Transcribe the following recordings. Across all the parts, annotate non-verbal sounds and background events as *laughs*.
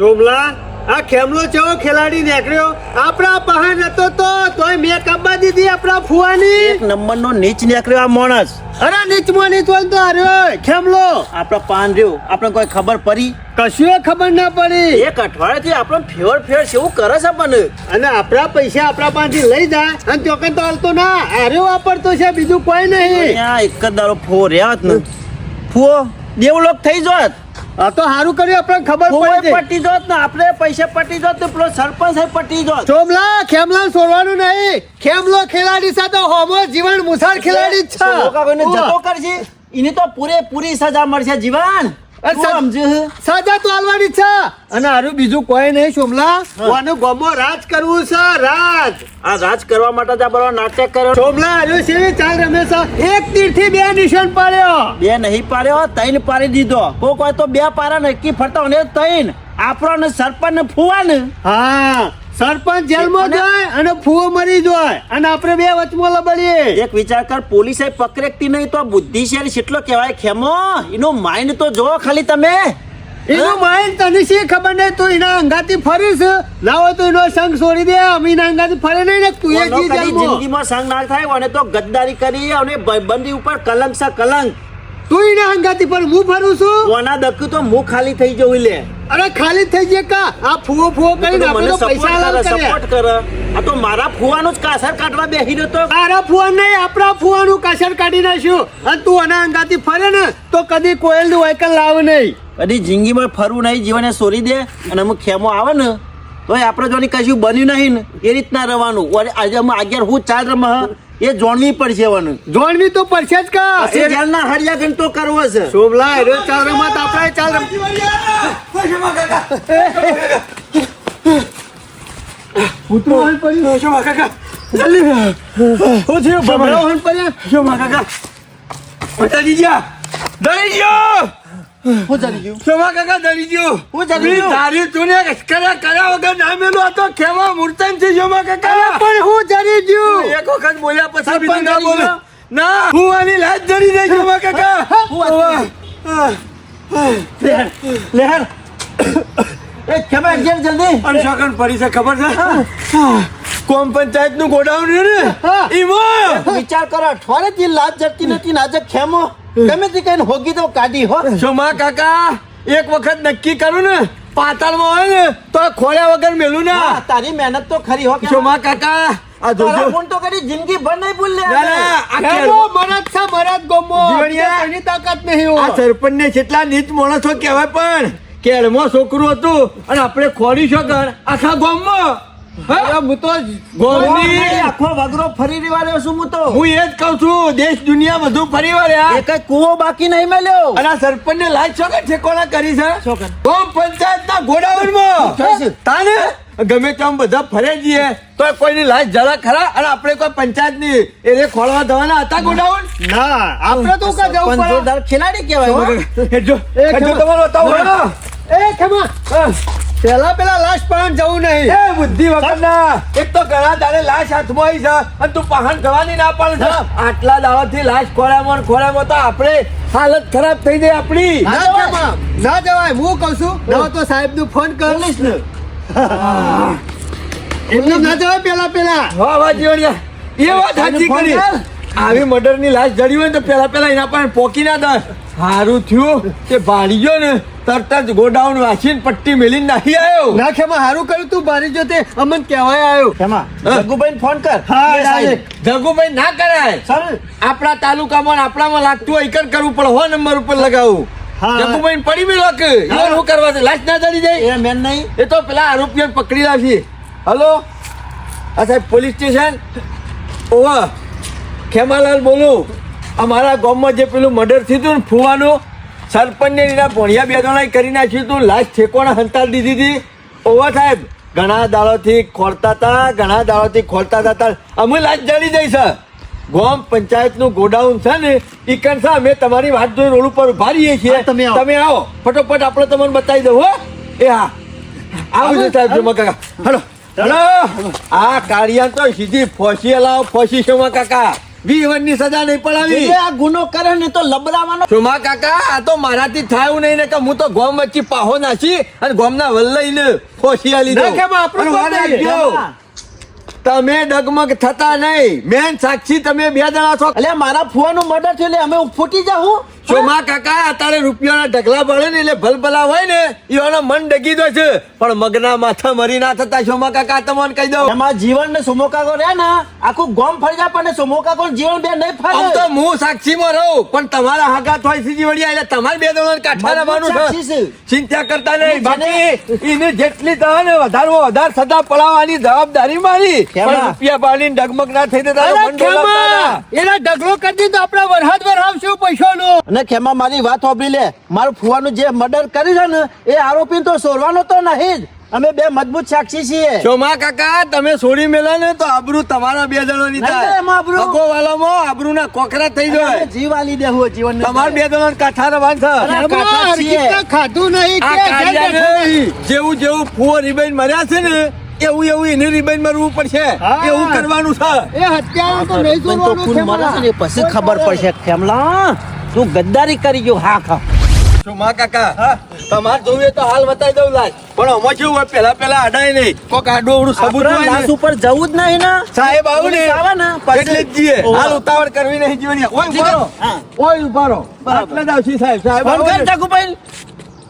સોમલા આ ખેમલો ચેવો ખેલાડી નીકળ્યો. આપણા પહાડ નતો તો તોય મેં કબ્બા દીધી આપણા ફુવાની. એક નંબરનો નીચ નીકળ્યો આ માણસ. અરે નીચ હોય તો અરે ખેમલો. આપણો પાન રહ્યો. આપણે કોઈ ખબર પડી? કશું ખબર ના પડી. એક અઠવાડિયાથી આપણો ફેર ફેર એવું કરે છે પણ. અને આપણા પૈસા આપણા પાસેથી લઈ જાય અને ચોકે તો હાલતો ના. આર્યો વાપરતો છે બીજું કોઈ નહીં. એક જ દારો ફુવો રહ્યા જ ને ફુવો દેવલોક થઈ જોત. આ તો સારું કર્યું આપણને ખબર પડી પટી જોત ને આપણે પૈસા પટી જોત ને પેલો સરપંચ પટી જોત. ચોમલા ખેમલા છોડવાનું નહીં. ખેમલો ખેલાડી સાથે હોમો જીવન મુસાર ખેલાડી જ છે. જતો કરશે એની તો પૂરેપૂરી સજા મળશે જીવન. તું સજા તો આલવાની છે. અને હારું બીજું કોઈ નહીં સોમલા કોને ગમો રાજ કરવું છે? રાજ. આ રાજ કરવા માટે જ આ નાટક કર્યો. સોમલા હારું છે ચાલ રમે છે? એક તીરથી બે નિશાન પાડ્યો. બે નહીં પાડ્યો તૈન પાડી દીધો. કોઈ કોઈ તો બે પારા નક્કી ફરતા ને તૈન આપણો ને સરપંચ ને ફુવા ને હા. સરપંચ જેલમાં જાય અને ફૂવો મરી જાય. અને આપણે બે વચમાં લબડીએ. એક વિચાર કર પોલીસે પકડેકતી નહીં તો બુદ્ધિશાળી કેટલો કહેવાય? ખેમો એનો માઇન્ડ તો જો ખાલી તમે. એનું માઇન્ડ તને શી ખબર નહીં? તું એના અંગાથી ફરીશ. ના હોય તો એનો સંગ છોડી દે. અમે એના અંગાથી ફરે નહીં ને તું એ જિંદગીમાં સંગ ના થાય અને તો ગદ્દારી કરી અને ભાઈબંધી ઉપર કલંક છે કલંક. તું અંગાથી પર હું ભરું છું? કોના દક્યું તો મું ખાલી થઈ જવું લે. અરે ખાલી થઈ જાય કા? આ ફૂવો ફૂવો કરીને આપણે પૈસા લાલ કરે સપોર્ટ કર. આ તો મારા ફુવાનો જ કાસર કાઢવા બેહી રહ્યો તો. મારા ફુવા નહીં આપણા ફુવાનું કાસર કાઢી નાખ્યું. અને તું આના અંગાતી ફરે ને તો કદી કોયલનું વાયકલ લાવ નહીં. કદી જિંદગીમાં ફરવું નહીં જીવને સોરી દે અને અમુક ખેમો આવે ને તો આપણે જોની કશું બન્યું નહીં ને. એ રીતના રહેવાનું. આજે અમે આગળ હું ચાલ રમ એ જોણવી પડશે વાનું જોણવી તો પડશે જ કા. પછી જેલના હરિયા ઘંટો કરવો છે. શોભલા એરો ચાલ રમત આપણે ચાલ કૂતરો હણ શો મા કાકા. શું થયું ભમરો હણ શો મા કાકા. પતાજી ગયા. દઈ ગયો. હું ગયું. શોભા કાકા દળી ગયો? હું ચાલી ગયું. તારી તું ને કર્યા કર્યા વગર નામેલો હતો ખેવા મૂર્તન છે શોભા કાકા? પણ હું જરી ગયું. એક વખત બોલ્યા પછી બી બીજું ના બોલો? ના હું આની લાજ દળી દઈ શોભા કાકા. હું લેહર લેહર એ ખેમા ઘેર જલ્દી. અને શકન પડી છે ખબર છે? કોમ પંચાયતનું? ગોડાઉન. ને વિચાર કરો અઠવાડિયેથી લાજ જડતી નથી નાજક ખેમો? ગમે તે કઈ હોગી તો કાઢી હો. શોમા કાકા? એક વખત નક્કી કરું ને પાતાળમાં હોય ને તો ખોળ્યા વગર મેલું ના. તારી મહેનત તો ખરી હો. શોમા કાકા? આ જોજો. ફોન તો કરી જિંદગી ભર નહીં ભૂલ લે આ મરદ છે મરદ ગમો. જીવણિયા. તાકાત નહીં આ હોય સરપંચ ને કેટલા નીચ માણસો કહેવાય પણ કેળમાં છોકરું હતું અને આપણે ખોડી શકર આખા ગામમાં. હું તો ગોમની આખો વગરો ફરી રહ્યો છું હું તો હું એ જ કઉ છું દેશ દુનિયા બધું ફરી વળ્યા એક કુવો બાકી નહીં મળ્યો અને સરપંચ ને લાજ છોકર ઠેકોણા કરી છે ગામ પંચાયત ના ગોડાઉનમાં કઈ તાને ગમે તેમ બધા ફરે જઈએ તો કોઈની લાશ જરા ખરા અને આપણે કોઈ પંચાયતની એને ખોળવા દવાના હતા ગોડાઉન ના આપણે તો કા જવું પડે ખેલાડી કહેવાય ખબર. તમારો બતાવો એ ખેમા. પેલા પેલા લાશ પણ જવું નહીં. એ બુદ્ધિ વગર ના એક તો ઘણા તારે લાશ હાથમાં આવી છે અને તું પહાણ થવાની ના પણ છે. આટલા દાવાથી લાશ ખોળામાં ખોળામાં તો આપણે હાલત ખરાબ થઈ જાય આપણી. ના જવાય. હું કહું છું ના તો સાહેબનું ફોન કર. પોલીસ ને એમને ના જવાય પેલા પેલા. વાહ વાહ જીવણિયા એ વાત સાચી કર. આવી મર્ડરની લાશ જડી હોય ને તો પેલા પેલા એના પણ પોકી ના દે સારું થયું કે ભાડી ગયો ને તરત જ ગોડાઉન વાંચીને પટ્ટી મેલીને નાખી આવ્યો ના ખેમા સારું કર્યું તું ભારી જો તે અમન કહેવાય આવ્યો ખેમા જગુભાઈ ફોન કર. હા. જગુભાઈ ના કરાય. સર. આપણા તાલુકામાં આપણામાં લાગતું હોય કર કરવું પડે હો નંબર ઉપર લગાવું. હા. જગુભાઈ પડી મેલો કે? એવું શું કરવા છે? લાશ ના જડી જાય? એ મેન નહીં. એ તો પેલા આરોપીઓને પકડી લાવી હલો? આ સાહેબ પોલીસ સ્ટેશન? ઓવા ખેમાલાલ બોલું અમારા ગામમાં જે પેલું મર્ડર થયું હતું ને ફૂવાનું સરપંચને એના ભણિયા બે જણાએ કરી નાખ્યું હતું લાશ ઠેકોણા હંતાળ દીધી હતી. ઓવા સાહેબ ઘણા દાડોથી ખોલતા હતા ઘણા દાડોથી ખોલતા હતા. અમે લાશ જડી જઈ સર. ગોમ પંચાયતનું ગોડાઉન છે ને એ છે અમે તમારી વાત જોઈ રોડ ઉપર ઊભા રહીએ છીએ. તમે આવો. તમે આવો. ફટોફટ આપણે તમને બતાવી દઉં હો. એ હા. આવું છે સાહેબ જમા કાકા. હલો. હલો. આ કાળિયા તો સીધી ફોસી લાવો ફોસી શોમા કાકા. વિવનની સજા નહીં પડાવી આ ગુનો કરે ને તો લબડાવાનો સુમા કાકા આ તો મારાથી થાયું નહીં ને કે હું તો ગોમ વચ્ચે પાહો નાસી અને ગોમના વલ્લઈને ફોસી આલી દઉં. ના કેમ આપણું અને વાર ગોમ નહીં? રાખજો. તમે ડગમગ થતા નહીં મેન સાક્ષી તમે બે જણા છો એટલે મારા ફુવાનું મર્ડર થયું એટલે અમે ફૂટી જાઉં ચોમા કાકા અત્યારે રૂપિયાના ઢગલા પડે ને એટલે ભલભલા હોય ને એવાનો મન ડગી દો છે. પણ મગના માથા મરી ના થતા ચોમા કાકા તમને કહી દઉં. એમાં જીવન ને સોમોકાગો રે ને આખું ગોમ ફરી જાય પણ સોમોકાગો જીવન બે નહીં ફરે તો હું સાક્ષીમાં રહું પણ તમારા હાગા થોડી સીજી વળી એટલે તમારે બે જણા કાઠા રહેવાનું છે. ચિંતા કરતા નહીં. બાકી એને જેટલી થાય ને વધારે વધારે સદા પડાવવાની જવાબદારી મારી? પણ રૂપિયા પાડીને ડગમગ ના થઈ દેતા એના ઢગલો કરી દીધો આપણે વરસાદ વરસાવશું પૈસાનો. અને ખેમા મારી વાત સાંભળી લે. મારું ફુવાનું જે મર્ડર કર્યું છે ને એ આરોપી તો સોરવાનો તો નહીં જ. અમે બે મજબૂત સાક્ષી છીએ. ચોમા કાકા તમે છોડી મેલા ને તો આબરૂ તમારા બે જણો ની થાય. આબરૂ. ના કોકરા થઈ જાય. જીવ આલી દેવું જીવન તમારા બે જણા કાઠા રવાન છે ખાધું નહીં. જેવું જેવું ફુવો રિબાઈન મર્યા છે ને એવું એવું એને રિબેન મરવું પડશે. એવું કરવાનું છે. એ હત્યા તો નહીં છે પછી ખબર પડશે. ખેમલા તું ગદ્દારી કરી ગયો હા ખા. ચોમા કાકા? તમારે જોવું તો હાલ બતાવી દઉં લાજ પણ અમે કેવું હોય પેલા પેલા અડાય નહીં. કોક આડું અવડું સબૂત હોય લાશ ઉપર જવું જ નહીં ને. સાહેબ આવું ને આવે ને એટલે જ જઈએ. હાલ ઉતાવળ કરવી નહીં જીવની ઓય ઉભારો. ઓય ઉભારો બરાબર. જ આવશે સાહેબ. સાહેબ ફોન કર ને.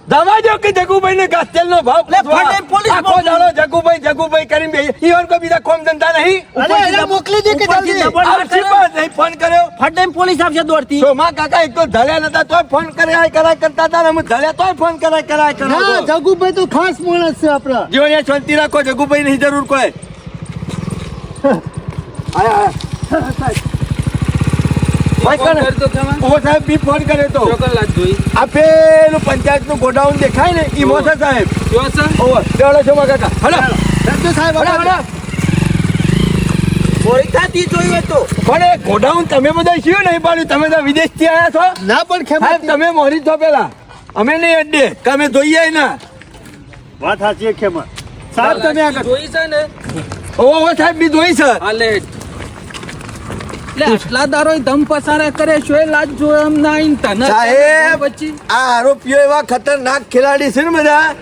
જગુભાઈ દવા જો કે જગુભાઈ ને તેલનો ભાવ લે, પૂછવા. પોલીસ આખો. દાડો જગુભાઈ જગુભાઈ કરીને બે ઈવન કોઈ બીજા કોમ ધંધા નહીં અરે મોકલી દે કે જલ્દી. ના આવશે કરે. નહીં ફોન કર્યો ફટાઈને પોલીસ આવશે દોડતી ચોમા કાકા એક તો ધળ્યા નતા તોય ફોન કર્યા કરાય કરતા હતા ને હું ધળ્યા તોય ફોન કરાય કરાય કરો હા. જગુભાઈ તો ખાસ માણસ છે આપણા જો યાર શાંતિ રાખો જગુભાઈ નહીં જરૂર કોઈ *laughs* આયા આયા? *laughs* ઓ સાહેબ બી ફોન કર્યો તો. આ પેલું પંચાયતનું ગોડાઉન દેખાય ને ઈ મોસા સાહેબ. ઓવર ચાલો છો કાકા હલો. રમજો સાહેબ હલો. હલો. ચોરી થતી હોય તો. પણ એ ગોડાઉન તમે બધા શું નહીં પાડ્યું? તમે તો વિદેશથી આવ્યા છો? ના પણ ખેમા સાહેબ તમે મોરી છો પેલા. અમે નહીં અડે કે અમે જોઈએ ના. વાત સાચી છે ખેમા. સાહેબ તમે આગળ. ને? ઓ સાહેબ બી જોઈ છે. હાલે લે આટલા દારો ધમ પસારા કરે છો એ લાજ જો એમ ના આઈન તને સાહેબ પછી? આ આરોપીઓ એવા ખતરનાક ખેલાડી છે ને બધા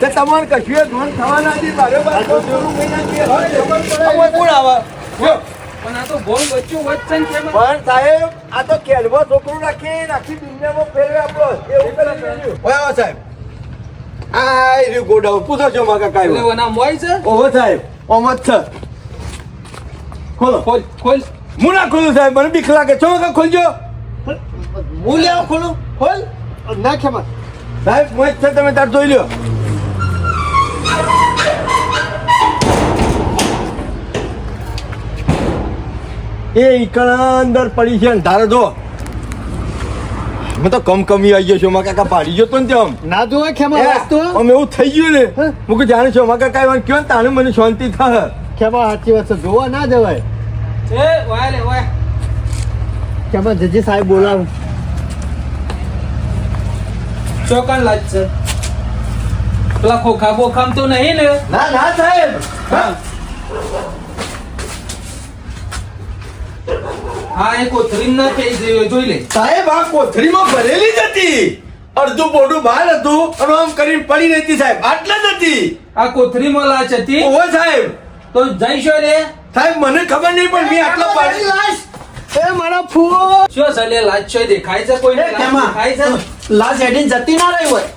કે તમારે કશું એ ધોન થવા નથી દી બરોબર તો કઈ. હવે કોણ આવા? પણ આ તો બહુ બચ્ચું વચન છે એમાં. પણ સાહેબ આ તો કેળવો છોકરો રાખી આખી દુનિયામાં ફેરવે આપણો. એવું કરી દીધું. ઓય આવો સાહેબ. આ એ રહ્યું પૂછો છો ઓના મોય છે? ઓહો સાહેબ. ઓમ જ છે. ખોલો. ખોલ ખોલ. હું ના ખોલું સાહેબ મને બીક લાગે. છો વખત ખોલજો. હું લે ખોલું. ખોલ. ના ખેમા સાહેબ મોજ છે તમે તાર જોઈ લ્યો. એ ઈકણા અંદર પડી છે ધારો જો. મેં તો કમ કમી આવી ગયો છું માં કાકા પાડી ગયો તો ને તેમ. ના જો ખેમા વસ્તુ. અમે એવું થઈ ગયું ને. હે? કે જાણે છું માં કાકા એવા કયો ને તાને મને શાંતિ થાય. ખેમા સાચી વાત છે. જોવા ના જવાય. એ વાય લે જજી સાહેબ બોલાવ. ચોકન લાજ છે. પેલા ખોખા બોખામ તો નહીં ને? ના ના સાહેબ. હા. એ કોથળી ના થઈ ગયો જોઈ લે. સાહેબ આ કોથળીમાં ભરેલી જ હતી. અડધું બોડું બહાર હતું અને આમ કરીને પડી રહી હતી સાહેબ. આટલા જ હતી. આ કોથરીમાં લાચ હતી? ઓ સાહેબ. તો જઈશો રે. સાહેબ મને ખબર નહીં પણ મેં આટલો પાડી. લાશ? એ મારા ફૂ શું સલે લાજ છે? દેખાય છે કોઈને? દેખાય છે? લાશ હેડીને જતી ના રહી હોય.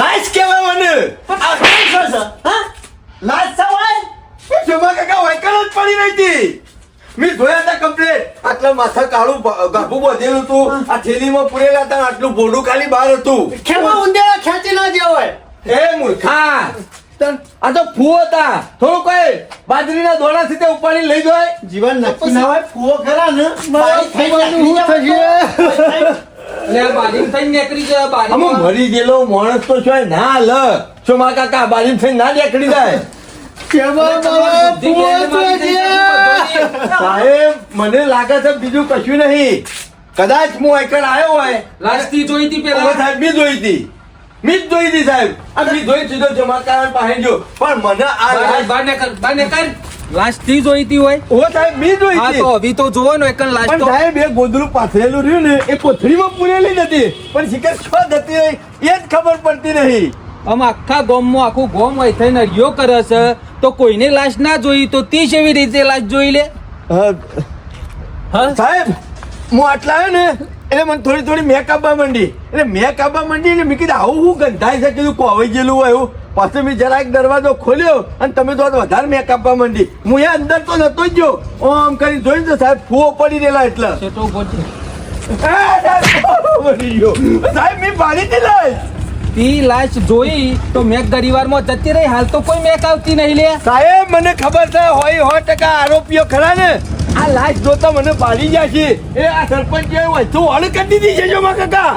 લાઈસ કહેવાય મને. આ કેમ છે હા? લાશ સવાય જમા કાકા વાયકલ જ પડી રહી હતી. મેં જોયા હતા કમ્પ્લેટ આટલા માથા કાળું ગાભું બધેલું હતું. આ થેલીમાં પૂરેલા હતા આટલું બોડું ખાલી બહાર હતું. ખેમા ઉંદેલા ખેંચી ના જવાય એ મૂર્ખા. આ તો ફૂ હતા થોડું કોઈ બાજરીના દોણા થી ઉપાડી લઈ જાય. જીવન નક્કી ના હોય ફુવો ખરા ને? મારા ફુવાનું શું થશે? લે બારીમ થઈને નીકળી જાય મરી ગયેલો માણસ તો છો ના લ. છો મા કાકા બારી થઈ ના જાય? સાહેબ મને લાગે છે બીજું કશું નહીં. કદાચ હું એકડ આવ્યો હોય. લાજથી જોઈતી પેલા. સાહેબ બી જોઈ હતી મી જોઈ સાહેબ. આ બી જોઈ સીધો કારણ પાસે જો. પણ મને આ લાશ- બાને કર બહાર નીકળ. લાશથી જોઈતી હોય. ઓ સાહેબ મી જોઈતી હા તો. હવે તો જોવો ને એકન લાસ્ટ પણ સાહેબ એ ગોદરું પાથરેલું રહ્યું ને એ કોથળીમાં પૂરેલી નથી. પણ શિકાર છ જતી હોય એ જ ખબર પડતી નહીં. આમ આખા ગોમમાં આખું ગોમ હોય થઈને હરિયો કરે છે. તો કોઈને લાશ ના જોઈ તો તે જેવી રીતે લાશ જોઈ લે? હા, હા? સાહેબ હું આટલા ને એટલે મને થોડી થોડી મેં કાપવા માંડી. એટલે મેક કાપવા માંડી એટલે મેં કીધું આવું હું ગંધાય છે? કીધું કોવાઈ ગયેલું હોય એવું. પાછું મેં જરાક દરવાજો ખોલ્યો અને તમે તો વધારે મેં કાપવા માંડી. હું એ અંદર તો નતો જ ગયો. આમ કરી જોઈને તો સાહેબ ફૂવો પડી રહેલા એટલે. સાહેબ મેં પાડી દીધા. તી લાશ જોઈ તો મેક ગરીવારમાં જતી રહી. હાલ તો કોઈ મેક આવતી નહીં લે. સાહેબ મને ખબર છે હોય સો ટકા આરોપીઓ ખરા ને? આ લાશ જોતા મને પાડી જાય છે એ આ સરપંચ તો ઓળ કરી દીધી છે જો માં કાકા.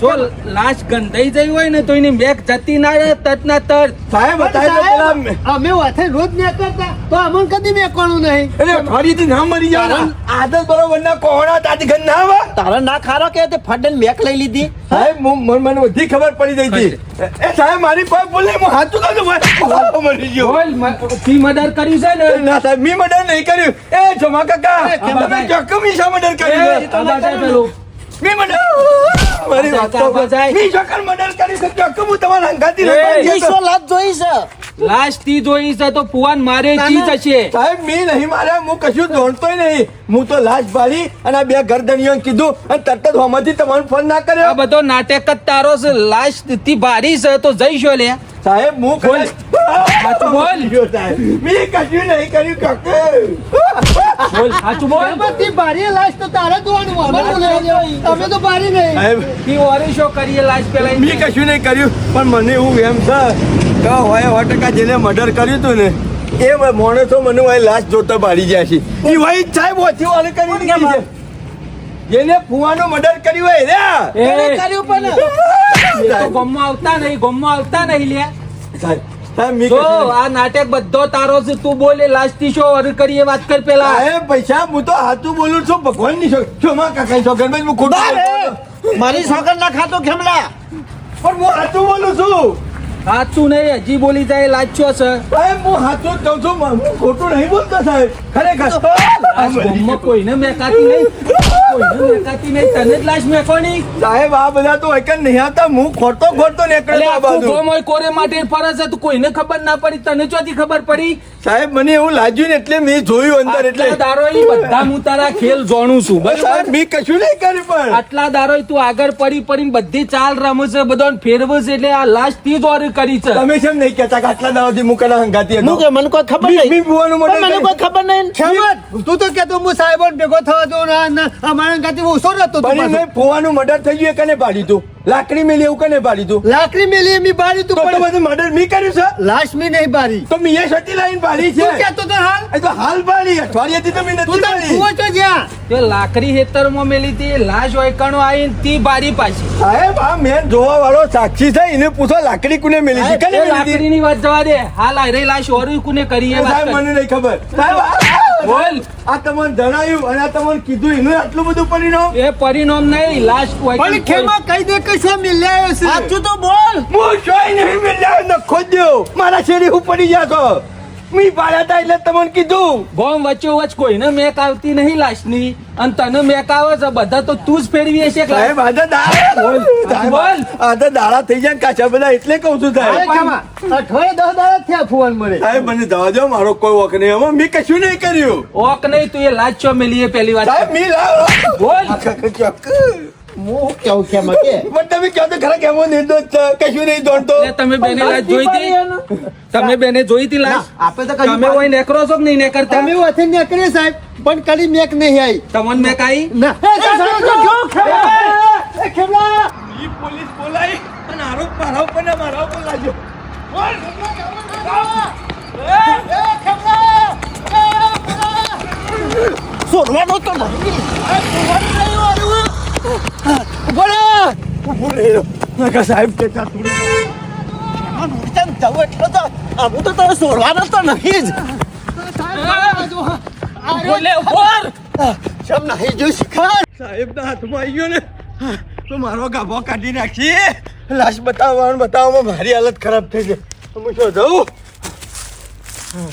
જો લાશ ગંધાઈ જઈ હોય ને તો એની મેક જતી ના રહે તત ના તરત સાહેબ બતાવી દો પેલા અમે વાથે રોજ ન્યા કરતા તો અમન કદી મેકવાનું નહીં. એટલે ફરીથી ના મરી જાવ આદત બરોબર ના કોહણા તાતી ગંધ ના આવે? તારા ના ખારો કે તે ફટન મેક લઈ લીધી. સાહેબ મને મને બધી ખબર પડી ગઈ હતી. એ સાહેબ મારી કોઈ બોલે હું હાથું કાઢું ભાઈ મરી ગયો. બોલ મ- મર્ડર કર્યું છે ને? ના સાહેબ મેં મર્ડર નહીં કર્યું. એ જમા કાકા તમે. જોખમી શા મર્ડર એ, કર્યું. મેં મર્ડર મારી વાત તો આ બધાય. મેં જોકર મર્ડર કરી શક્યો કે હું તમારા અંગાથી એ, રખડી ગયો વીસો તો. લાખ જોઈ છે લાશ તી જોઈ છે તો પુવાન મારે ચીજ હશે. સાહેબ મેં નહીં મારે હું કશું દોડતોય નહીં. હું તો લાશ ભાળી અને આ બે ગરદનીઓ કીધું અને તરત જ હોમાંથી તમારો ફોન ના આ બધો નાટક જ તારો છે. લાશ તી ભારી છે તો જઈશો લે. સાહેબ હું બોલ. સાચું બોલ. મેં કશું નહીં કર્યું કાકા. બોલ સાચું બોલ. બધી ભારી લાશ તો તારે જોવાનું અમારે તમે તો ભારી નહીં. સાહેબ. તી ઓરે શો કરીએ લાશ પેલા મેં કશું નહીં કર્યું પણ મને એવું એમ છે. કે હોય સો ટકા જેને મર્ડર કર્યું હતું ને એ માણસો મને હોય લાશ જોતા પાડી જાય છે. એ ભાઈ સાહેબ ઓછી વાલે કરી દીધી છે. જેને ફુવાનો મર્ડર કર્યું હોય રે એ, કર્યું પણ તો ગમમાં આવતા નહીં ગમમાં આવતા નહીં લે. સાહેબ, સાહેબ, મેં જો કશું નહીં. આ નાટક બધો તારો છે તું બોલે લાસ્ટથી શો ઓર કરીએ વાત કર પેલા. સાહેબ પૈસા હું તો હાથું બોલું છું ભગવાનની ક્ષમા કાકા છોકર હું ખોટું મારી સોગન ના ખાતો ખેમલા. પણ હું હાથું બોલું છું. સાચું નહીં હજી બોલી જાય લાચ્યો છે. સાહેબ હું સાચું જ કહું છું હું ખોટું નહીં બોલતો સાહેબ. ખરેખર. કોઈને મેકાતી નહીં. કોઈને મેકાતી નહીં. તને જ લાશ મેકોની સાહેબ આ બધા તો એકન નહીં આવતા. હું ખોટો ખોટો એટલે આ બાજુ. ગોમ કોરે માટે ફરજ હતું કોઈને ખબર ના પડી. તને ચોથી ખબર પડી? સાહેબ મને એવું લાગ્યું ને એટલે મેં જોયું અંદર એટલે. દારો એ બધા હું તારા ખેલ જોણું છું. સાહેબ બરાબર મેં કશું નહીં કર્યું પણ. આટલા દારો તું આગળ પડી પડીને બધી ચાલ રમે છે બધો ફેરવે છે એટલે આ લાશ તી જ ઓર કરી છે. તમે કેમ નહીં કહેતા કે આટલા દાવાથી હું કલા હંગાતી હું કે મને કોઈ ખબર નહીં. પણ મર્ડર મને કોઈ ખબર નહીં. ખેમત, તું તો કેતો હું સાહેબો ભેગો થવા ના અમારા ગાતી ઓછો રહેતો તું. મેં ફોવાનું મર્ડર થઈ ગયું કને પાડી તું? લાકડી મેલી એવું કને પાડી તું? લાકડી મેલી એમ બારી તું તો તો પણ બધું મર્ડર મી કર્યું છે? લાશ મી નહીં બારી તો મેં એ સટી લાઈન પાડી છે. તું કેતો તો હાલ. એ તો હાલ પાડી અઠવાડિયાથી તો મેં તું નથી તો પાડી. જુઓ છો જ્યાં. તે લાકડી હેતરમાં મેલી હતી લાશ ઓયકણો આઈન તી બારી પાછી. સાહેબ આ મેં જોવા વાળો સાક્ષી છે એને પૂછો લાકડી કુને મેલી છે કને મેલી હતી? લાકડીની વાત જવા દે. હાલ આ રહી લાશ ઓરી કુને કરી એ વાત સાહેબ મને નહીં ખબર. સાહેબ બોલ. આ તમને જણાયું અને આ તમને કીધું. એનું આટલું બધું પરિણામ? એ પરિણામ નહીં લાશ પણ ખેમા કઈ દે કે શું મિલ્યા છે? સાચું તો બોલ. હું જોઈ નહીં મિલ્યા નખો જ મારા શેરી હું પડી છો. મી પાડ્યા હતા એટલે તમને કીધું. ગોમ વચ્ચે કોઈ કોઈને મેક આવતી નહીં લાશની. અને તને મેક આવે છે બધા તો તું જ ફેરવી હશે સાહેબ આ તો દાડા બોલ. આ તો દાડા થઈ જાય કાચા બધા એટલે કહું છું સાહેબ. અઠવાડિયે દસ દાડા થયા ફોન મળે. સાહેબ મને દવા દો મારો કોઈ વોક નહીં. એમાં મેં કશું નહીં કર્યું. ઓક નહીં તું એ લાશ છો મેલી એ પહેલી વાત. સાહેબ મી લાવ. બોલ. હું કેવું ખેમા કે? *laughs* પણ તમે કહો તો ખરા કેવો નિર્દોષ છે કશું નહીં દોડતો તમે બેને લાશ જોઈ હતી? તમે બેને જોઈ હતી લાશ આપણે તો તમે કોઈ નેકરો છો કે નહીં નેકરતા? તમે સાહેબ પણ કદી મેક નહીં આવી તમને મેક આવી ના. એ, સાહેબ, જો, જો, ખેમા! એ, ખેમા! ઈ પોલીસ બોલાઈ અને આરોપ મારા ઉપર ને મારા ઉપર લાગ્યો. છોડવાનો તો નહીં ઊભો ઊભો રે નાકા સાહેબ કે તા થોડી એમાં નુકસાન જવું એટલો તો આમ તો તને સોરવાનો તો નહીં જ. બોલે ઉપર કેમ નહીં જો શીખાય સાહેબ ના હાથમાં આવી ગયો ને. તો મારો ગાભો કાઢી નાખી. લાશ બતાવવાનું બતાવવામાં મારી હાલત ખરાબ થઈ ગઈ. હું શું જવું?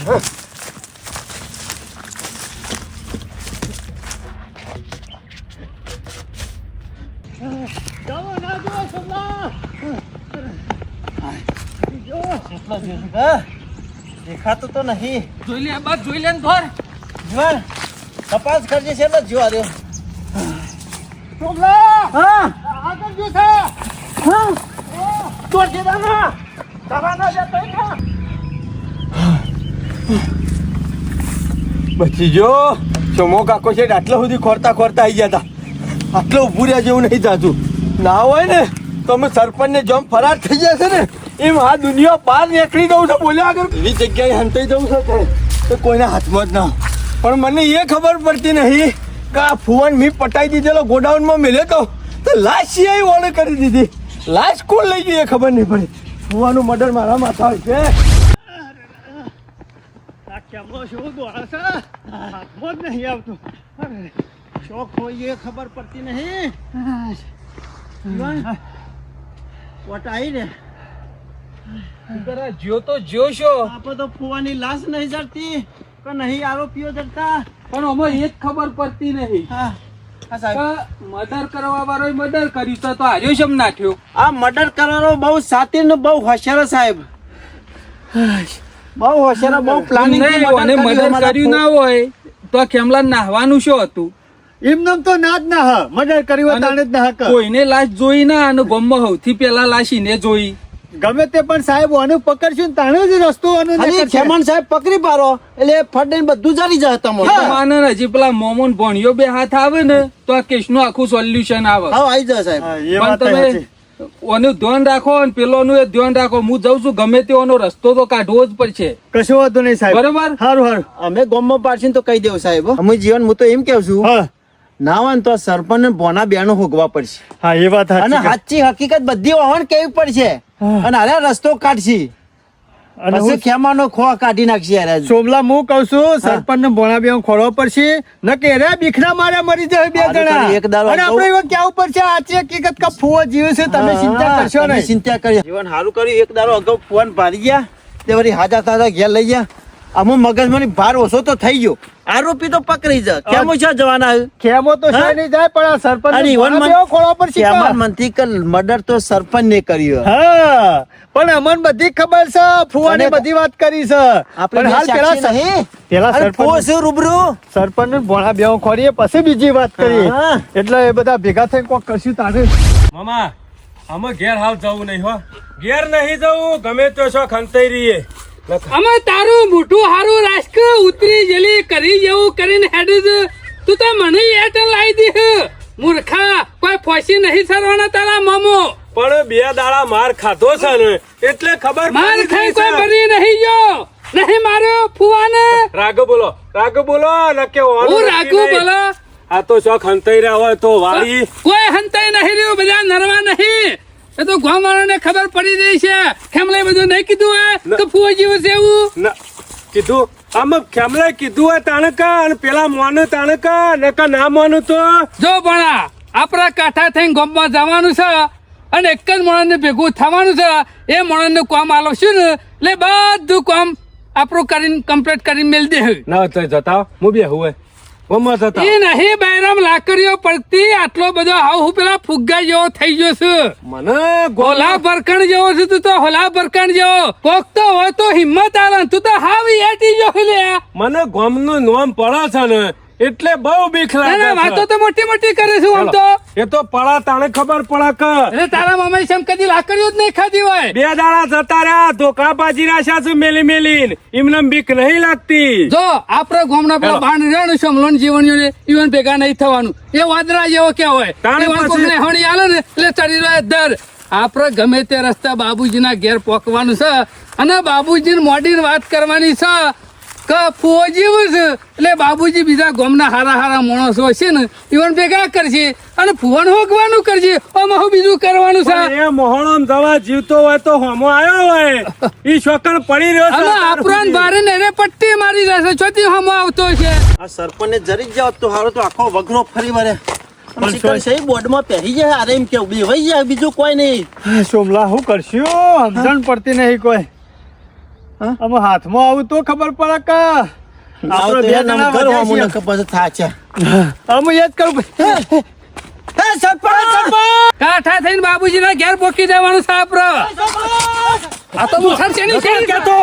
હા? દેખાતું તો નહીં. જોઈ લે બસ જોઈ લે ને ધોર જોર તપાસ કરજે છે એટલે જોવા દે. ટોમલા હા. આગળ જો છે. હા. તો છે દાના તવાના જતો ના બચી જો. ચમો કાકો છે આટલા સુધી ખોરતા ખોરતા આવી ગયા હતા આટલો ઉભું રહ્યા જેવું નહીં થતું. ના હોય ને તો અમે સરપંચને જમ ફરાર થઈ જશે ને એમ આ દુનિયા બહાર નીકળી દઉં છે. બોલ્યા આગળ એવી જગ્યાએ હંતાઈ જવું છે તો- કોઈના હાથમાં જ ના પણ મને એ ખબર પડતી નહીં કે આ ફુવન મી પટાઈ દીધેલો ગોડાઉનમાં મેલે તો તો લાશ સીઆઈ ઓર્ડર કરી દીધી. લાશ કોણ લઈ ગઈ એ ખબર નહીં પડી. ફુવાનું મર્ડર મારા માથા હોય છે. શું દોડે છે? હાથમાં જ નહીં આવતું. શોખ હોય એ ખબર પડતી નહીં. આવી ને જરા જ્યો તો જ્યો છો. આપણે તો ફુવાની લાશ નહીં જડતી કે નહીં આરોપીઓ જડતા. પણ અમે એ જ ખબર પડતી નહીં. હા. હા મર્ડર કરવા વાળો મર્ડર કર્યું છે તો હાર્યો શમ નાખ્યો. આ મર્ડર કરવાનો બહુ સાતી ને બહુ હોશિયાર સાહેબ. બહુ હોશિયાર બહુ પ્લાનિંગ અને મર્ડર કર્યું ના હોય તો આ નાહવાનું શું હતું? એમનેમ તો ના જ ના મર્ડર કર્યું તાણે જ ના કોઈને લાશ જોઈ ના અને ગમમાં સૌથી પહેલા લાશીને જોઈ. ગમે તે પણ સાહેબ આનું પકડશું તાણે જ રસ્તો આનો ખાલી ખેમણ સાહેબ પકડી પારો એટલે ફટ બધું જારી જાય તમારે. માને ને હજી પેલા મોમન ભણ્યો બે હાથ આવે ને તો આ કેસનું આખું સોલ્યુશન આવે. હા આવી જાય સાહેબ. એ પણ વાત તમે ઓનું ધ્યાન રાખો અને પેલોનું એ ધ્યાન રાખો. હું જઉં છું ગમે તેઓનો રસ્તો તો કાઢવો જ પડશે. કશો વાંધો નહીં સાહેબ. બરોબર? સારું સારું અમે ગોમમાં પાડશું તો કહી દેવું સાહેબ અમે જીવન હું તો એમ કેવું છું હા. ના હોય ને તો સરપંચ ને બોના બેનો હોગવા પડશે. હા એ વાત અને સાચી હકીકત બધી વહન કેવી પડશે? અને અરે રસ્તો કાઢશી. અને ખેમાનો ખો કાઢી નાખશે અરે સોમલા હું કહું છું સરપંચ ને ભોણા બે ખોળવો પડશે. ન કે રે બીખના માર્યા મરી જાય બે જણા. એક દાડો અને આપણે એવું કેવું પડશે આચી હકીકત કે ફૂવો જીવે છે તમે ચિંતા કરશો નહીં. ચિંતા કરી જીવન સારું કર્યું એક દાડો અગાઉ ફોન ભારી ગયા. તે વળી હાજા તાજા ઘેર લઈ ગયા. અમુક મગજમાં ભાર ઓછો તો થઈ ગયો. આરોપી તો પકડી જાય. કેમો છે જવાના કેમો તો છે નહીં જાય પણ આ સરપંચ અને ને ઈવન ભોણા મન- બેઓ ખોળવો પડશે કેમન કા? મનથી મર્ડર તો સરપંચ ને કર્યો હા પણ અમને બધી ખબર છે ફુવાની બધી વાત કરી છે. પણ હાલ પેલા સહી પેલા સરપંચ છે રૂબરૂ. સરપંચ ને ભોળા બેઓ ખોરીએ પછી બીજી વાત કરી એટલે એ બધા ભેગા થઈને કોક કરશું તારે. મામા અમે ઘેર હાલ જવું નહીં હો. ઘેર નહીં જવું ગમે તો છો ખંતાઈ રહીએ અમે તારું મોટું હારું રાષ્ક ઉતરી જલી કરી જેવું કરીને હેડ તું તો મને એરટેલ લાવી દી મૂર્ખા કોઈ ફોસી નહીં સરવાના તારા મામો. પણ બે દાડા માર ખાધો છે ને એટલે ખબર માર ખાઈ કોઈ છે. નહીં ગયો. નહીં માર્યો ફુવાને. રાઘવ બોલો રાઘવ બોલો નકે ઓનું હું રાખું બોલો. આ તો શો હંતાઈ રહ્યા હોય તો વાળી કોઈ હંતાઈ નહીં રહ્યું બધા નરવા નહીં. એ તો ગામવાળાને ખબર પડી રહી છે. ખેમલે બધું નહીં કીધું હે ન- કે ફુવા જેવું છે એવું ના. કીધું. આમ ખેમલે કીધું હોય તાણકા અને પેલા મોનું તાણકા નકા ના મોનું તો? જો ભણા આપણા કાંઠા થઈને ગામમાં જવાનું છે અને એક જ માણસને ભેગું થવાનું છે એ માણસનું કામ આલવશું ને? એટલે બધું કામ આપણું કરીને કમ્પ્લીટ કરીને મેલ દે ના તો જતા હું. બે હુએ ઓમાં જતા એ નહીં બૈરામ લાકડીઓ પડતી આટલો બધો હાવ હું પેલા ફુગ્ગા જેવો થઈ ગયો છું. મને હોલા બરકણ જેવો છે તું તો હોલા બરકણ જેવો. કોક તો હોય તો હિંમત આલે તું તો હાવ એટી જો લે મને ગોમનું નોમ પડે છે ને એટલે બહુ બીક લાગે વાતો તો મોટી મોટી કરે છું આમ તો. એ તો પડા તાણે ખબર પડા કે એટલે તારા મામા શેમ કદી લાકડીઓ જ નહીં ખાધી હોય. બે દાડા જતા રહ્યા ધોકા બાજી રાશા છું મેલી મેલી એમને બીક નહીં લાગતી. જો આપડે ગામના પેલા બાણ રહેણ છું લોન જીવણીઓ ઈવન ભેગા નહીં થવાનું. એ વાદરા જેવો કે હોય? તાણે પછી- હણી આલે ને એટલે ચડી રહે દર. આપડે ગમે તે રસ્તા બાબુજીના ઘેર પોકવાનું છે. અને બાબુજીને મોડી વાત કરવાની છે. કે ફુવો જેવું છે. એટલે બાબુજી બીજા ગામના હારા હારા માણસો હશે ને ઈવન ભેગા કરશે અને ફુવન હોગવાનું કરશે. આમાં હું બીજું કરવાનું છે? એ મોહણમ જવા જીવતો હોય તો હોમો આવ્યો હોય. ઈ શોકન પડી રહ્યો છે. આપરાન બારે ને રે પટ્ટી મારી રહેશે ચોથી હમો આવતો છે. આ સરપંચને જરી જ જાવ તો હારો તો આખો વગરો ફરી વળે. બોર્ડમાં બોર્ડમાં પહેરી જાય અરે એમ કેવું? બેવાઈ જાય બીજું કોઈ નહીં. સોમલા શું કરશું? સમજણ પડતી નહીં કોઈ? અમે હાથમાં આવું તો ખબર પડે કે આપણે બે જણા આમ કરો, આમ વધ્યા નકર પછી થાય છે છીએ. અમે એ જ કરું. કાઠા થઈને બાબુજીના ઘેર પોકી જવાનું છે આપડે આ તો હું છે નહીં છે? કેતો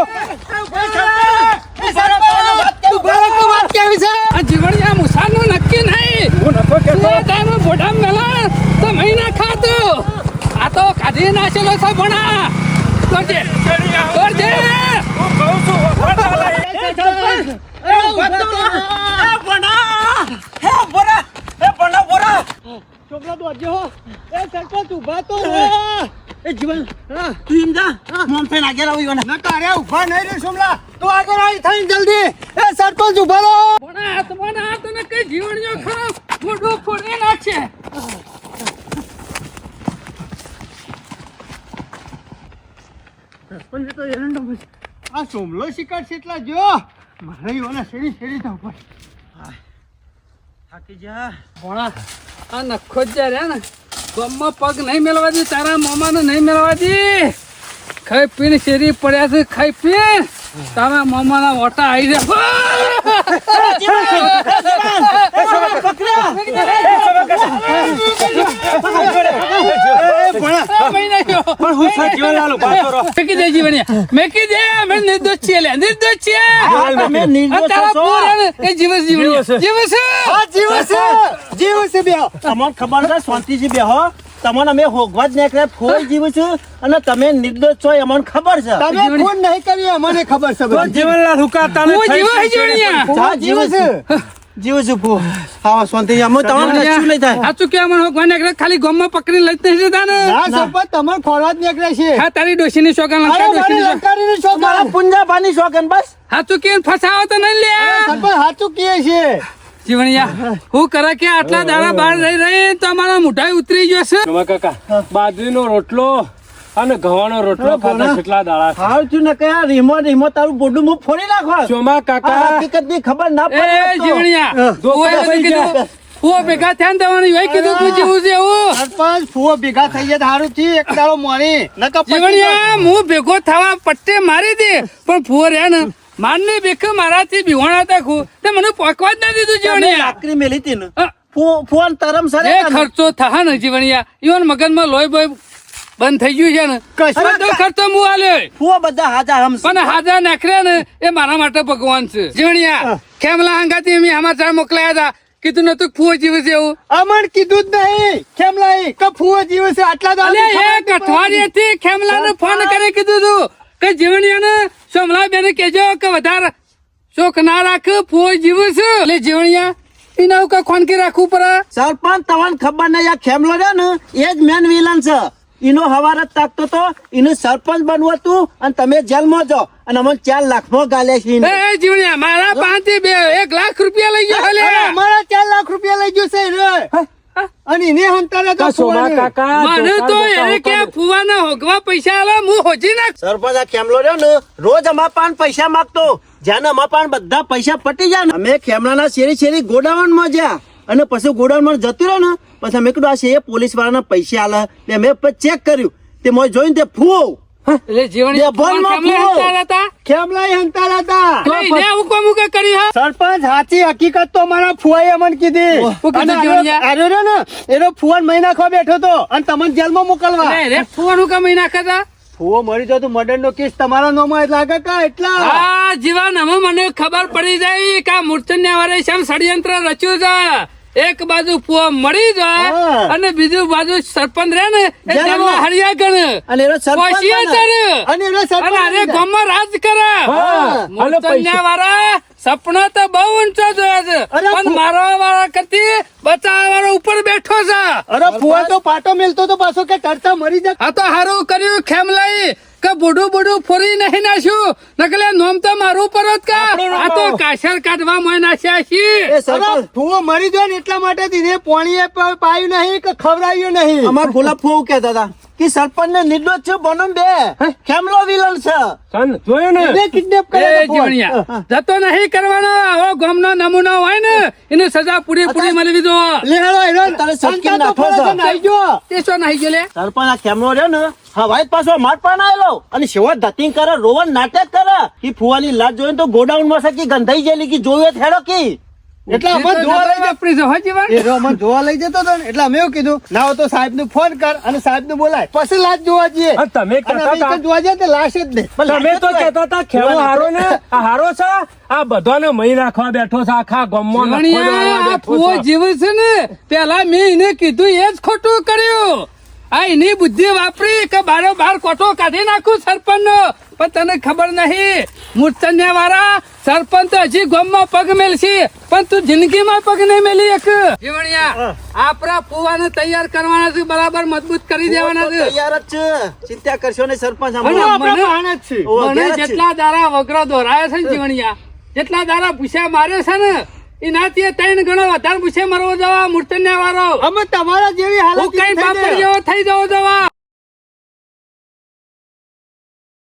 મુસારનું નક્કી નહીં. હું નતો કેતો. એ ટાઈમે મેલા તો મહિના ખાતો આ તો કાઢી નાખેલો છે ભણા કરજે હું કહું છું વફા ચાલે. છોકરા દોડજો એ સરપંચ ઊભા તો જીવન તું એમ જા. મોમ થઈને આગળ આવો ઈવોને. ના તારે ઊભા નહીં રે સોમલા. તું આગળ આવી થઈને જલ્દી. એ સરપંચ ઊભા રહો. ભણા હાથ ભણા હાથ ને કઈ જીવણિયો ખરાબ મોઢું ફોડી નાખશે સરપંચ તો એરંડો આ સોમલો શિકાર છે એટલા જો. મારે શેરી શેરી જવું પડે. થાકી જા. ભણા આ નખો જ રે ને. ગમમાં પગ નહીં મેળવા દે તારા મામાને નહીં મેળવા દે ખાઈ પીને શેરી પડ્યા છે, ખાઈ પી તારા મામાના ઓટા આવી પણ હું સા જીવનલાલ ઊભા તો રહો. મેકી દે જીવણિયા મેકી દે અમે નિર્દોષ છીએ લે નિર્દોષ છીએ આ નિર્દોષ છો. એ જીવસ જીવણિયા જીવસ આ જીવ છે બે તમને ખબર છે શાંતિથી બેહો તમને અમે હોગવા જ નીકળ્યા ફોઈ જીવું છું અને તમે નિર્દોષ છો એ અમને ખબર છે. તમે ફોન નહીં કરી મને ખબર છે જીવનલાલ હુકાતા જીવ છે. જીવ છે. જીવ છે ફો. હા શાંતિ અમે તમને કશું નહીં થાય. સાચું કે મને હોગવા નીકળે ખાલી ગમમાં પકડી લઈ નહીં જતા ને ના સરપંચ તમારે ખોરવા જ નીકળે છે. હા તારી ડોશીની શોખન. લંકારીની આવે. પુંજાભાની શોખન બસ. સાચું કે ફસાવો તો નહીં લે. સરપંચ સાચું કે છે. જીવણિયા હું કરે કે આટલા દાડા બહાર રહી રહી તો અમારા મોઢા ઉતરી ગયો છે. કાકા બાજરીનો રોટલો અને ઘઉંનો રોટલો ખાતા કેટલા દાડા છે. છું ને કયા રીમો રીમો તારું બોડું મું ફોડી નાખો ચોમા કાકા. કાકા હકીકતની ખબર ના પડે એ જીવણિયા. હું. ભેગા થયા ને તમારે એ કીધું તું જેવું છે એવું. સરપંચ ફુઓ ભેગા થઈ જાય સારું થી એક દાડો મારી જીવણિયા હું ભેગો થવા પટ્ટે મારી દે પણ ફુઓ રહ્યા ને માનની બેખ મારાથી બિહોણા તાખું તે મને પોકવા જ ના દીધું જીવણિયા. લાકડી મેલી હતી ને? ફોન તરમ સરે એ ખર્ચો થા ને જીવણિયા. ઈવન મગનમાં લોહી બોય બંધ થઈ ગયું છે ને. કશું તો ખર્ચો મુ આલે ફો બધા હાજા હમ પણ હાજા નાખરે ને એ મારા માટે ભગવાન છે. જીવણિયા ખેમલા હંગાથી અમે સમાચાર મોકલાયા હતા. કીધું નતું ફુઓ જીવે છે એવું? અમણ કીધું જ નહીં. ખેમલા એ કે ફુઓ જીવે છે આટલા દાડો અલે એક ખેમલા ને ફોન કરી કીધું તું કે જીવણિયાને સોમલા બેને કહેજો કે વધારે શોખ ના રાખ ફોજ જીવું છે એટલે જીવણિયા એને હું ખોનકી રાખવું પડે? સરપંચ તમને ખબર નહીં આ ખેમલો છે ને એ જ મેન વિલન છે. એનો હવાર જ તાકતો તો એનું સરપંચ બનવું હતું અને તમે જેલમાં જો અને અમને ચાર લાખમાં ગાલે છે. એ જીવણિયા મારા પાંચથી બે એક લાખ રૂપિયા લઈ ગયો મારા ચાર લાખ રૂપિયા લઈ ગયો છે અને એને હંતારે તો સોમા કાકા મને તો એને કે ફુવાના હોગવા પૈસા આલે હું હોજી નાખ. સરપંચ આ ખેમલો રહ્યો ને રોજ અમારા પાન પૈસા માંગતો. જ્યાં અમારા પાન બધા પૈસા પટી જાય ને. અમે ખેમલાના શેરી શેરી ગોડાઉનમાં જ્યાં. અને પછી ગોડાઉનમાં જતું રહ્યો ને પછી અમે કીધું આ છે પોલીસ વાળાના પૈસા આલે. મેં અમે ચેક કર્યું. તે મોય જોઈને તે ફૂ એટલે હતા? કેમ લાઈ હંતારા હતા? એને આવું કોમ કરી હા? સરપંચ સાચી હકીકત તો મારા ફુવાએ અમને કીધી. અને આર્યો- આર્યો ને એનો ફુવાન મહિના ખો બેઠો તો અને તમને જેલમાં મોકલવા. રે ફુવાનું કામ અહીં નાખતા ફુવો મરી જાય મર્ડર નો કેસ તમારા નો માં લાગે કા એટલા? જીવન હવે મને ખબર પડી જાય કે આ મૂર્છન્ય વાળે શેમ ષડયંત્ર રચ્યું છે. એક બાજુ ફુવા મળી જાય અને બીજું બાજુ સરપંચ રે ને. જેલમાં હળિયા અને એનો સરપંચ. અને એનો સરપંચ અને અરે ગામમાં રાજ કરે. પૈસા. વાળા સપના તો બહુ ઊંચો જોયા છે. પણ મારવા વાળા કરતી બચાવવા વાળો ઉપર બેઠો અરે ફુવા તો પાટો મેલતો તો પાછો કે તરતા મરી જાય આ તો હારું કર્યું ખેમલાઈ કે બુડું બુડું ફોરી નહીં નાખ્યું. નકલે નોમ તો મારું પરત કા. આ તો કાશર કાઢવા મોય નાખ્યા એ છીએ ફુવો મરી જાય ને એટલા માટે દીને પોણીએ પાયું નહીં કે ખવડાવ્યું નહીં? અમાર ફૂલા ફૂ કહેતા હતા. કે સરપંચ ને નિર્દોષ છે બનો બે. કેમલો વિલન છે? સન જોયો ને? એને કિડનેપ ફુવાને. જીવણિયા જતો નહીં કરવાનો. આવો ગામનો નમૂનો હોય ને એને સજા પૂરી પૂરી મળી દીધો લે હેડો, હેડો. તારે તો નાખો પડે છો. આઈ ગયો. તે શું નહીં ગયો લે. સરપંચ આ કેમલો રહ્યો ને હવાઈ પાછો માર પાન આવેલો અને સેવા ધતિંગ કરે રોવન નાટક કરે. કે ફુવાની લાજ જોઈને તો ગોડાઉનમાં સકી ગંધાઈ જેલી કે જોયો હેડો કી. એટલે અમે જોવા લઈ જતા વાપરી છે હો જીવન એ અમે જોવા લઈ જતો હતો ને એટલે અમે એવું કીધું ના તો સાહેબનું ફોન કર અને સાહેબનું બોલાય. પછી લાશ જોવા જઈએ. તમે કહેતા હતા- જોવા જઈએ તો લાશ જ નહીં. તમે તો કહેતા હતા ખેડો હારો ને આ હારો છે? આ બધાને મહી નાખવા બેઠો છે આખા ગમમાં છે. જીવે છે ને પેલા મેં એને કીધું એ જ ખોટું કર્યું. આ એની બુદ્ધિ વાપરી કે બારો બાર કોટો કાઢી નાખું સરપંચ નો પણ તને ખબર નહીં મૂર્તન્ય વાળા સરપંચ હજી ગામમાં પગ મેલશે પણ તું જિંદગીમાં પગ નહીં મેલી એક. જીવણિયા આપણા પુવાને તૈયાર કરવાના છે બરાબર મજબૂત કરી દેવાના છે. તૈયાર જ છે. ચિંતા કરશો નહીં સરપંચ મને-. જેટલા દારા વગરો દોરાયા છે ને જીવણિયા જેટલા દારા ભૂસ્યા માર્યો છે ને એનાથી ત્રણ ગણો વધારે પૂછે મરવો જવા મૂર્તન્યા વાળો અમે તમારા જેવી હાલત કઈ બાપર જેવો થઈ જવો જવા.